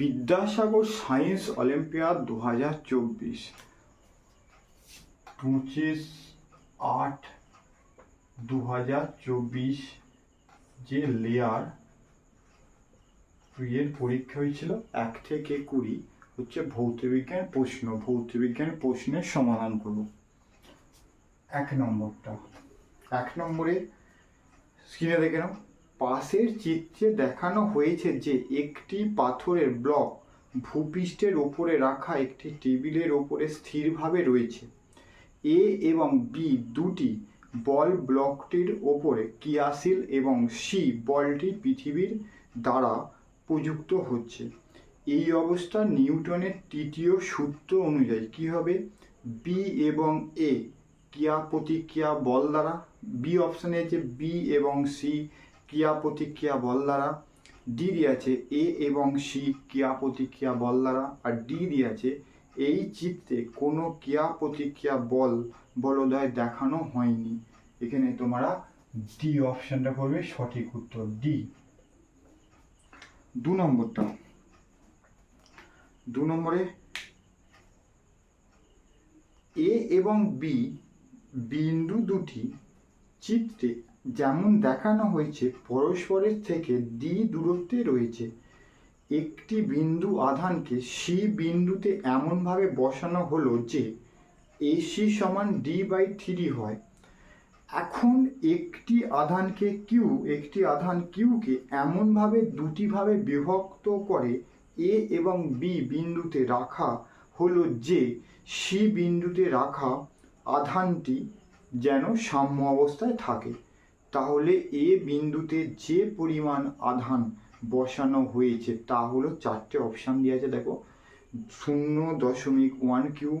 Vidyasagar science olympiad দু হাজার চব্বিশ। পঁচিশ আট দু হাজার চব্বিশ যে লেয়ার এর পরীক্ষা হয়েছিল, এক থেকে কুড়ি হচ্ছে ভৌতবিজ্ঞান প্রশ্ন। ভৌতবিজ্ঞান প্রশ্নের সমাধান করব। এক নম্বরটা। এক নম্বরে স্ক্রিনে দেখে নাও। পাশের চিত্রে দেখানো হয়েছে যে একটি পাথরের ব্লক ভূপৃষ্ঠের ওপরে রাখা একটি টেবিলের ওপরে স্থিরভাবে রয়েছে। এ এবং বি দুটি বল ব্লকটির ওপরে ক্রিয়াশীল এবং সি বলটি পৃথিবীর দ্বারা প্রযুক্ত হচ্ছে। এই অবস্থা নিউটনের তৃতীয় সূত্র অনুযায়ী কী হবে? বি এবং এ ক্রিয়া প্রতিক্রিয়া বল দ্বারা বি অপশানে যে বি এবং সি ক্রিয়া প্রতিক্রিয়া বল দ্বারা ডি দিয়ে আছে এ এবং সি ক্রিয়া প্রতিক্রিয়া বল দ্বারা, আর ডি দিয়ে আছে এই চিত্রে কোনো ক্রিয়া প্রতিক্রিয়া বল বলদয় দেখানো হয়নি। এখানে তোমরা ডি অপশানটা করবে, সঠিক উত্তর ডি দু নম্বরটা। দু নম্বরে এ এবং বি বিন্দু দুটি চিত্রে যেমন দেখানো হয়েছে, পরস্পরের থেকে ডি দূরত্বে রয়েছে। একটি বিন্দু আধানকে সি বিন্দুতে এমনভাবে বসানো হলো যে এসি সমান ডি বাই থ্রি হয়। এখন একটি আধানকে কিউ একটি আধান কিউকে এমনভাবে দুটিভাবে বিভক্ত করে এ এবং বি বিন্দুতে রাখা হলো যে সি বিন্দুতে রাখা আধানটি যেন সাম্য অবস্থায় থাকে। তাহলে এ বিন্দুতে যে পরিমাণ আধান বসানো হয়েছে, তা হলো চারটে অপশান দিয়ে আছে দেখো। শূন্য দশমিক ওয়ান কিউ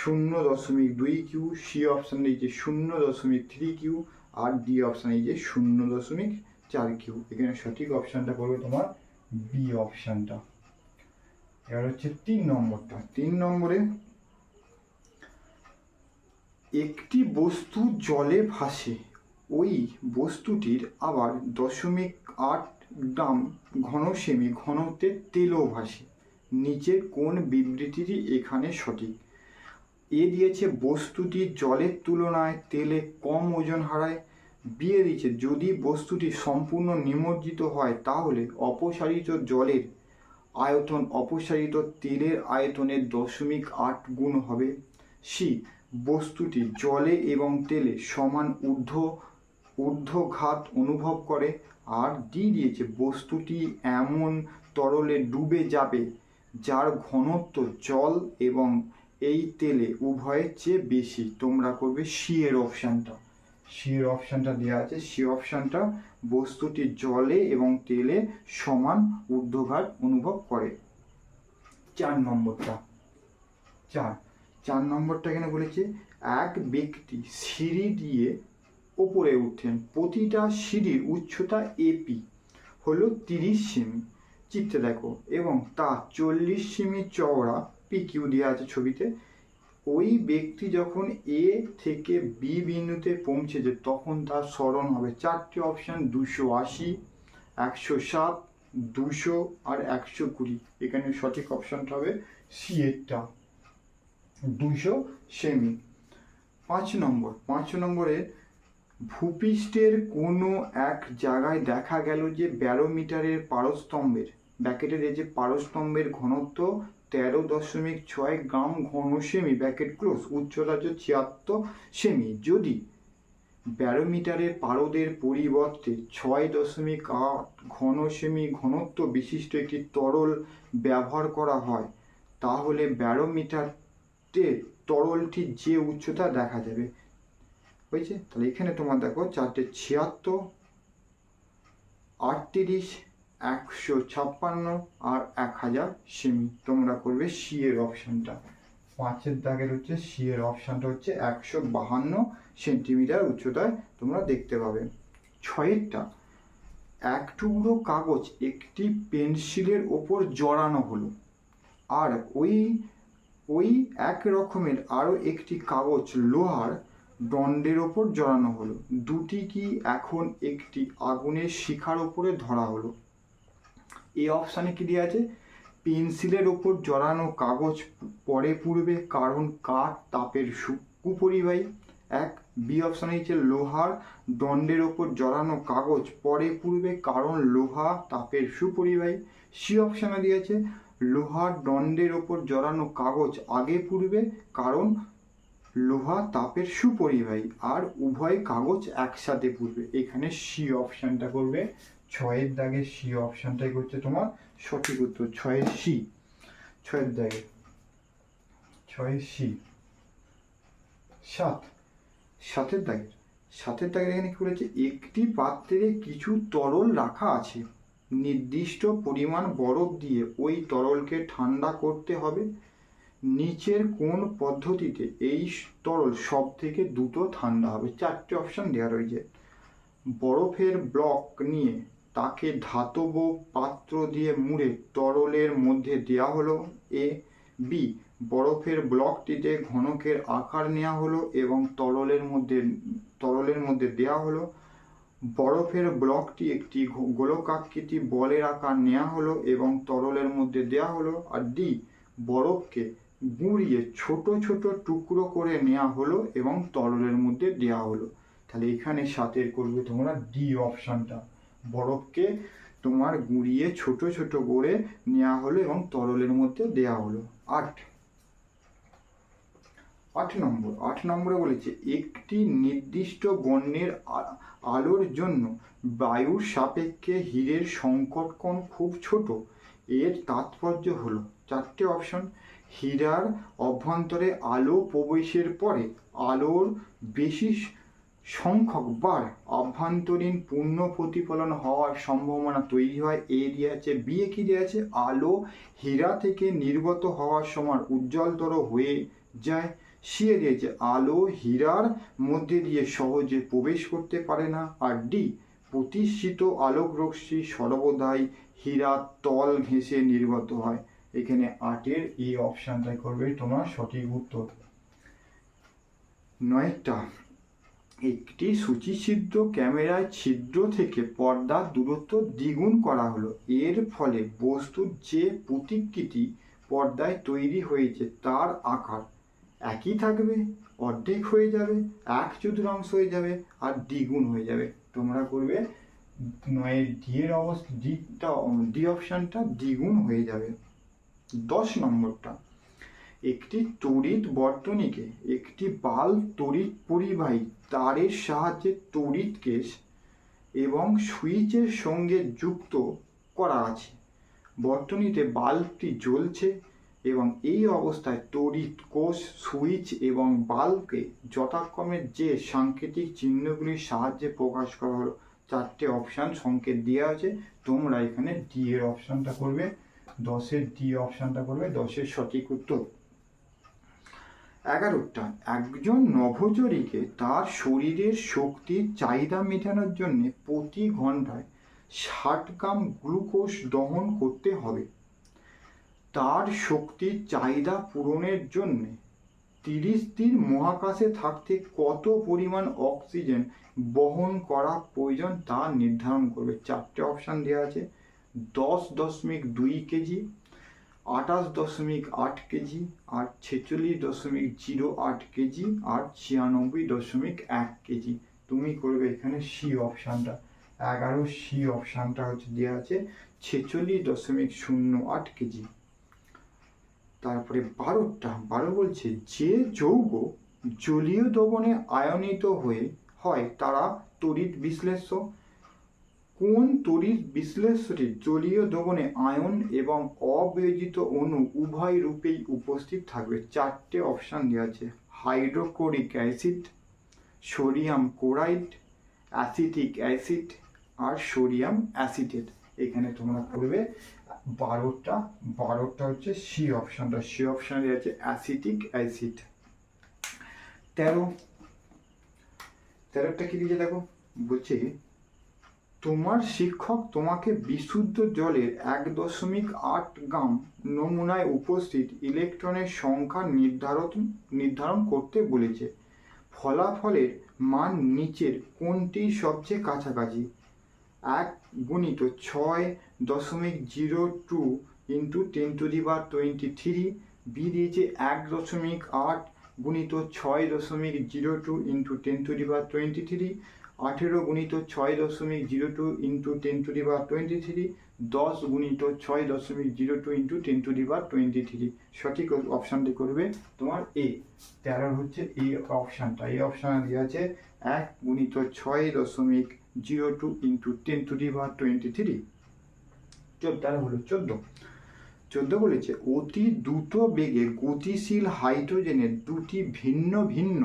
শূন্য দশমিক দুই কিউ সি অপশান দিয়েছে শূন্য দশমিক three Q R D option দিয়েছে শূন্য দশমিক চার কিউ এখানে সঠিক অপশানটা করবে তোমার বি অপশানটা এবার হচ্ছে তিন নম্বরটা। তিন নম্বরে, একটি বস্তু জলে ভাসে ওই বস্তুটির আবার দশমিক আট গ্রাম ঘনসেমি ঘনত্বের তেলও ভাসে। নিচের কোন বিবৃতিটি এখানে সঠিক। এ দিয়েছে বস্তুটি জলের তুলনায় তেলে কম ওজন হারায়। বিয়ে দিয়েছে, যদি বস্তুটি সম্পূর্ণ নিমজ্জিত হয়, তাহলে অপসারিত জলের আয়তন অপসারিত তেলের আয়তনের দশমিক আট গুণ হবে। সি, বস্তুটি জলে এবং তেলে সমান ঊর্ধ্ব ঊর্ধ্বঘাত অনুভব করে। আর ডি দিয়েছে, বস্তুটি এমন তরলে ডুবে যাবে, যার ঘনত্ব জল এবং এই তেলে উভয়ের চেয়ে বেশি। তোমরা করবে সি এর অপশানটা সি এর অপশানটা দেওয়া আছে। সি অপশানটা বস্তুটি জলে এবং তেলে সমান ঊর্ধ্বঘাত অনুভব করে। চার নম্বরটা। চার। চার নম্বরটা এখানে বলেছে, এক ব্যক্তি সিঁড়ি দিয়ে ওপরে উঠেন। প্রতিটা সিঁড়ির উচ্চতা এপি হলো তিরিশ সেমি। চিত্রে দেখো। এবং তা চল্লিশ সেমি চওড়া। পি কিউ দেওয়া আছে ছবিতে। ওই ব্যক্তি যখন এ থেকে বি বিন্দুতে পৌঁছেছে, তখন তার স্মরণ হবে। চারটি অপশান দুশো আশি, একশো সাত, দুশো আর একশো কুড়ি। এখানে সঠিক অপশানটা হবে সি এরটা। দুশো সেমি। পাঁচ নম্বর। পাঁচ নম্বরে ভূপৃষ্ঠের কোনো এক জায়গায় দেখা গেল যে ব্যারোমিটারের পারস্তম্ভের, ব্যাকেটের এই যে পারস্তম্ভের ঘনত্ব তেরো দশমিক ছয় গ্রাম ঘন সেমি, ব্যাকেট ক্লোজ উচ্চতা হচ্ছে ছিয়াত্তর সেমি। যদি ব্যারোমিটারের পারদের পরিবর্তে ছয় দশমিক আট ঘন সেমি ঘনত্ব বিশিষ্ট একটি তরল ব্যবহার করা হয়, তাহলে ব্যারোমিটারতে তরলটির যে উচ্চতা দেখা যাবে হয়েছে? তাহলে এখানে তোমার দেখো চারটে ছিয়াত্তর, আটত্রিশ, একশো ছাপ্পান্ন আর এক হাজার সেমি। তোমরা করবে সি এর অপশানটা। পাঁচের দাগের হচ্ছে সি এর অপশানটা হচ্ছে একশো বাহান্ন সেন্টিমিটার উচ্চতায় তোমরা দেখতে পাবে। ছয়েরটা, এক টুকরো কাগজ একটি পেন্সিলের ওপর জড়ানো হলো আর ওই ওই এক রকমের আরও একটি কাগজ লোহার দণ্ডের ওপর জড়ানো হলো। দুটি কি এখন একটি আগুনের শিখার ওপরে ধরা হলো? এই অপশানে কি দেওয়া আছে? পেন্সিলের ওপর জড়ানো কাগজ পরে পুড়বে কারণ কাঠ তাপের কুপরিবাহী এক, বি অপশন হচ্ছে লোহার দণ্ডের ওপর জড়ানো কাগজ পরে পুড়বে কারণ লোহা তাপের সুপরিবাহী। সি অপশানে দিয়েছে লোহার দণ্ডের ওপর জড়ানো কাগজ আগে পুড়বে কারণ লোহা তাপের সুপরিবাহী আর উভয় কাগজ একসাথে পুড়বে। এখানে সি অপশনটা করবে। ছয়ের দাগে সি অপশনটাই করছে তোমার সঠিক উত্তর, ছয়ের সি ছয়ের দাগে, ছয়ের সি সাত। সাতের দাগের সাতের দাগের এখানে কি বলেছে? একটি পাত্রে কিছু তরল রাখা আছে। নির্দিষ্ট পরিমাণ বরফ দিয়ে ওই তরলকে ঠান্ডা করতে হবে। নিচের কোন পদ্ধতিতে এই তরল সব থেকে দ্রুত ঠান্ডা হবে? চারটে অপশন দেওয়া রয়েছে। বরফের ব্লক নিয়ে তাকে ধাতব পাত্র দিয়ে মুড়ে তরলের মধ্যে দেওয়া হলো। এ, বি, বরফের ব্লকটিতে ঘনকের আকার নেওয়া হলো এবং তরলের মধ্যে তরলের মধ্যে দেওয়া হলো। বরফের ব্লকটি একটি গোলকাকৃতি বলের আকার নেওয়া হলো এবং তরলের মধ্যে দেওয়া হলো। আর ডি, বরফকে গুঁড়িয়ে ছোট ছোট টুকরো করে নেওয়া হলো এবং তরলের মধ্যে দেওয়া হলো। তাহলে এখানে সাথে করবে তোমরা ডি অপশানটা, বরফকে তোমার গুঁড়িয়ে ছোট ছোট করে নেওয়া হলো এবং তরলের মধ্যে দেওয়া হলো। আট। আট নম্বর, আট নম্বরে বলেছে, একটি নির্দিষ্ট বর্ণের আলোর জন্য বায়ুর সাপেক্ষে হীরের সংকট কোণ খুব ছোট। এর তাৎপর্য হলো, চারটে অপশন হীরার অভ্যন্তরে আলো প্রবেশের পরে আলোর বেশি সংখ্যক বার অভ্যন্তরীণ পূর্ণ প্রতিফলন হওয়ার সম্ভাবনা তৈরি হয়। এ দিয়ে আছে বি এ কি দিয়ে আছে আলো হীরা থেকে নির্গত হওয়ার সময় উজ্জ্বলতর হয়ে যায়। সিয়ে দিয়েছে, আলো হীরার মধ্যে দিয়ে সহজে প্রবেশ করতে পারে না। আর ডি, প্রতিষ্ঠিত আলোক রশ্মি সর্বদাই হীরার তল ঘেঁষে নির্গত হয়। এখানে আটের এই অপশানটাই করবে তোমার সঠিক উত্তর। নয়টা, একটি সূচিছিদ্র ক্যামেরায় ছিদ্র থেকে পর্দার দূরত্ব দ্বিগুণ করা হলো। এর ফলে বস্তুর যে প্রতিকৃতি পর্দায় তৈরি হয়েছে তার আকার একই থাকবে, অর্ধেক হয়ে যাবে, এক চতুর্থাংশ হয়ে যাবে আর দ্বিগুণ হয়ে যাবে। তোমরা করবে নয়ের ডি এর অবস্থা ডিটা ডি অপশানটা দ্বিগুণ হয়ে যাবে। দশ নম্বরটা। একটি তড়িৎ বর্তনীকে, একটি বাল্ব তড়িৎ পরিবাহী তারের সাহায্যে তড়িৎ কেস এবং সুইচের সঙ্গে যুক্ত করা আছে। বর্তনীতে বাল্বটি জ্বলছে এবং এই অবস্থায় তড়িৎ কোষ, সুইচ এবং বাল্বকে যথাক্রমে যে সাংকেতিক চিহ্নগুলির সাহায্যে প্রকাশ করা হলো, চারটে অপশান সংকেত দেওয়া আছে। তোমরা এখানে ডি এর অপশানটা করবে। দশের ডি অপশানটা করবে, দশের সঠিক উত্তর। এগারোটা, একজন নভোচরীকে তার শরীরের শক্তির চাহিদা মেটানোর জন্য প্রতি ঘন্টায় ষাট গ্রাম গ্লুকোজ দহন করতে হবে। তার শক্তির চাহিদা পূরণের জন্য তিরিশ দিন মহাকাশে থাকতে কত পরিমাণ অক্সিজেন বহন করা প্রয়োজন তা নির্ধারণ করবে। চারটে অপশান দেওয়া আছে। দশ দশমিক দুই কেজি, আঠাশ দশমিক আট কেজি, আর ছেচল্লিশ দশমিক জিরো আট কেজি, আর ছিয়ানব্বই দশমিক এক কেজি। তুমি করবে এখানে সি অপশানটা এগারো সি অপশানটা হচ্ছে দেওয়া আছে, ছেচল্লিশ দশমিক শূন্য আট কেজি। তারপরে বারোটা, বারো বলছে, যে যৌগ জলীয় দ্রবণে আয়নিত হয়ে হয়, তারা তড়িৎ বিশ্লেষ্য কোন তড়িৎ বিশ্লেষ্যটি জলীয় দ্রবণে আয়ন এবং অবিয়োজিত অণু উভয় রূপেই উপস্থিত থাকবে? চারটে অপশান দেওয়া আছে। Hydrochloric acid, sodium chloride, acetic acid আর সোডিয়াম অ্যাসিটেট এখানে তোমরা করবে বারোটা। বারোটা হচ্ছে সি অপশানটা। সি অপশান দেওয়া আছে অ্যাসিটিক অ্যাসিড। তেরো। তেরোটা কি দিয়েছে দেখো? বলছে তোমার শিক্ষক তোমাকে বিশুদ্ধ জলের এক দশমিক আট গ্রাম নমুনায় উপস্থিত ইলেকট্রনের সংখ্যা নির্ধারণ নির্ধারণ করতে বলেছে। ফলাফলের মান নিচের কোনটি সবচেয়ে কাছাকাছি? এক গুণিত ছয় দশমিক zero two into ten to the bar twenty three, B দিয়েছে এক দশমিক আট গুণিত ছয় দশমিক zero two into ten to the bar twenty three আঠেরো গুণিত ছয় দশমিক zero two into ten to the bar twenty three, দশ গুণিত ছয় দশমিক zero two into ten to the bar twenty three. সঠিক অপশানটি করবে তোমার এ তেরোর হচ্ছে এই অপশানটা এই অপশানে দেওয়া আছে এক গুণিত ছয় দশমিক zero two into ten to the bar twenty three. তেরো হলো চোদ্দ। চোদ্দ বলেছে, অতি দ্রুত বেগে গতিশীল হাইড্রোজেনের দুটি ভিন্ন ভিন্ন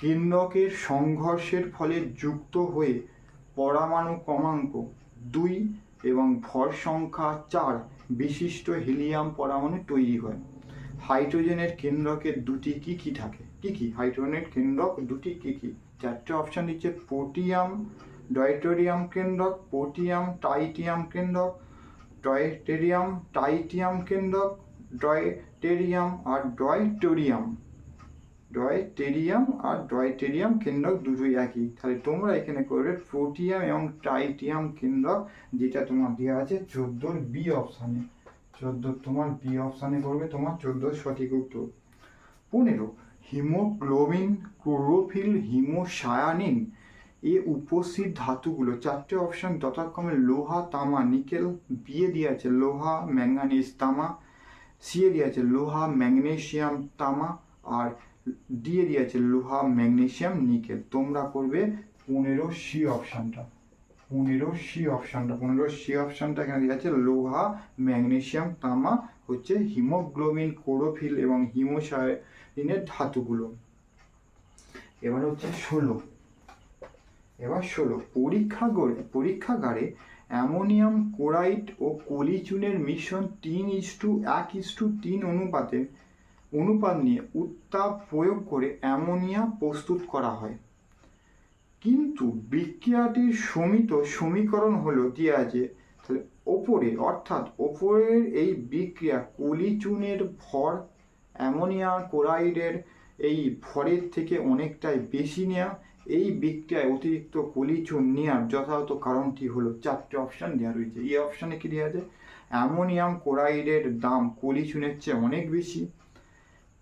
কেন্দ্রকের সংঘর্ষের ফলে যুক্ত হয়ে পরমাণু ক্রমাঙ্ক দুই এবং ভর সংখ্যা চার বিশিষ্ট হিলিয়াম পরমাণু তৈরি হয়। হাইড্রোজেনের কেন্দ্রকের দুটি কি কি থাকে? কি কি? হাইড্রোজেনের কেন্দ্রক দুটি কি কি? চারটে অপশান দিচ্ছে পোটিয়াম, ডয়টোরিয়াম কেন্দ্রক, পোটিয়াম, টাইটিয়াম কেন্দ্রক, ডয়টেরিয়াম, টাইটিয়াম কেন্দ্রক, ডয়টেরিয়াম আর ডয়টোরিয়াম। ডয়টেরিয়াম আর ডয়টেরিয়াম কেন্দ্রক দুটোই একই। তাহলে তোমরা এখানে করবে প্রোটিয়াম এবং টাইটিয়াম কেন্দ্রক যেটা তোমার দেওয়া আছে চোদ্দোর বি অপশানে চোদ্দোর তোমার বি অপশানে করবে, তোমার চোদ্দোর সঠিক উত্তর। পনেরো, হিমোগ্লোবিন, ক্লোরোফিল, হিমোসায়ানিন এ উপস্থিত ধাতুগুলো। চারটে অপশান যথাক্রমে লোহা, তামা, নিকেল বিয়ে দিয়ে আছে লোহা ম্যাঙ্গানিজ তামা সিয়ে দিয়ে আছে লোহা, ম্যাগনেশিয়াম তামা আর দিয়ে দিয়েছে লোহা ম্যাগনেসিয়াম নিকেল। তোমরা করবে পনেরো সি অপশানটা। পনেরো সি অপশানটা। পনেরো সি অপশানটা এখানে দিয়ে আছে লোহা ম্যাগনেসিয়াম তামা, হচ্ছে হিমোগ্লোবিন, ক্লোরোফিল এবং হিমোসায়ানিনের ধাতুগুলো। এবার হচ্ছে ষোলো। এবার ষোলো। পরীক্ষাগারে পরীক্ষাগারে অ্যামোনিয়াম ক্লোরাইড ও কলিচুনের মিশ্রণ তিন ইস টু এক ইস টু তিন অনুপাতে অনুপাত নিয়ে উত্তাপ প্রয়োগ করে অ্যামোনিয়া প্রস্তুত করা হয়। কিন্তু বিক্রিয়াটির সমিত সমীকরণ হলো দিয়ে আছে তাহলে ওপরে, অর্থাৎ ওপরের এই বিক্রিয়া কলিচুনের ভর, অ্যামোনিয়া ক্লোরাইডের এই ভরের থেকে অনেকটাই বেশি নেওয়া এই বিক্রিয়ায় অতিরিক্ত কলিচুন নেওয়ার যথাযথ কারণটি হলো চারটে অপশান দেওয়া রয়েছে। এই অপশানে কি দেওয়া আছে? অ্যামোনিয়াম ক্লোরাইডের দাম কলিচুনের চেয়ে অনেক বেশি।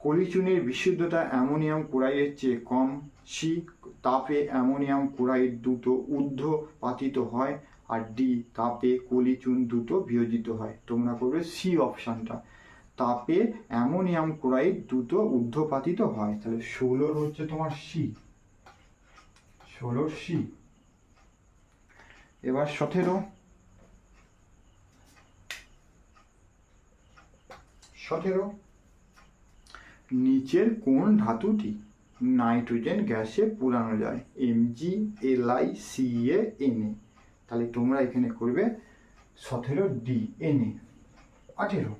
কলিচুনের বিশুদ্ধতা অ্যামোনিয়াম ক্লোরাইডের চেয়ে কম। সি তাপে অ্যামোনিয়াম ক্লোরাইড দ্রুত ঊর্ধ্বপাতিত হয় আর ডি তাপে কলিচুন দ্রুত বিয়োজিত হয়। তোমরা করবে সি অপশানটা। তাপে অ্যামোনিয়াম ক্লোরাইড দ্রুত ঊর্ধ্বপাতিত হয়। তাহলে ষোলোর হচ্ছে তোমার সি ষোলোর সি এবার সতেরো। সতেরো। নিচের কোন ধাতুটি নাইট্রোজেন গ্যাসে পুরানো যায়? এমজি এলআই এন এ তাহলে তোমরা এখানে করবে সতেরো ডি এন এ আঠেরো।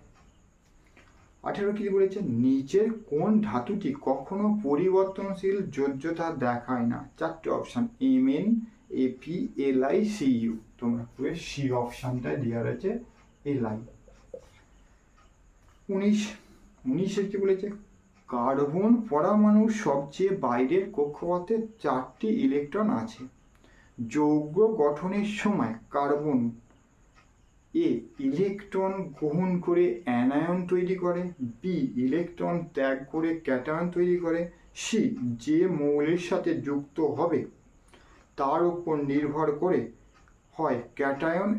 আঠেরো কি বলেছে? নিচের কোন ধাতুটি কখনো পরিবর্তনশীল যোজ্যতা দেখায় না? চারটে option M N A P L I C U তোমরা পুরো সি অপশানটায় দেওয়া রয়েছে এল আই উনিশ। উনিশের কি বলেছে? কার্বন পরমাণুর সবচেয়ে বাইরের কক্ষপথে চারটি ইলেকট্রন আছে। যৌগ গঠনের সময় কার্বন এ ইলেকট্রন গ্রহণ করে অ্যানায়ন তৈরি করে, বি ইলেকট্রন ত্যাগ করে ক্যাটায়ন তৈরি করে, সি যে মৌলের সাথে যুক্ত হবে তার উপর নির্ভর করে হয় ক্যাটায়ন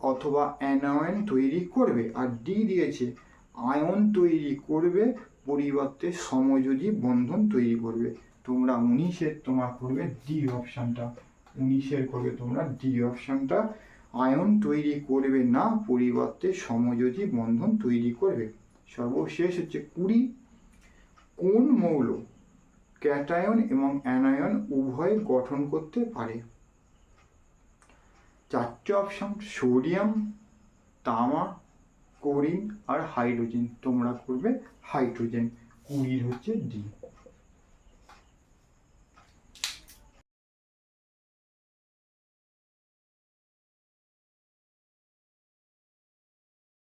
অথবা অ্যানায়ন তৈরি করবে, আর ডি দিয়েছে আয়ন তৈরি করবে পরিবর্তে সমযোজী বন্ধন তৈরি করবে, তোমরা উনিশের তোমার করবে ডি অপশানটা উনিশের করবে তোমরা ডি অপশানটা আয়ন তৈরি করবে না, পরিবর্তে সমযোজী বন্ধন তৈরি করবে। সর্বশেষ হচ্ছে কুড়ি। কোন মৌল ক্যাটায়ন এবং অ্যানায়ন উভয় গঠন করতে পারে? চারটে অপশন সোডিয়াম, তামা ক্লোরিন আর হাইড্রোজেন তোমরা করবে হাইড্রোজেন কুড়ির হচ্ছে ডি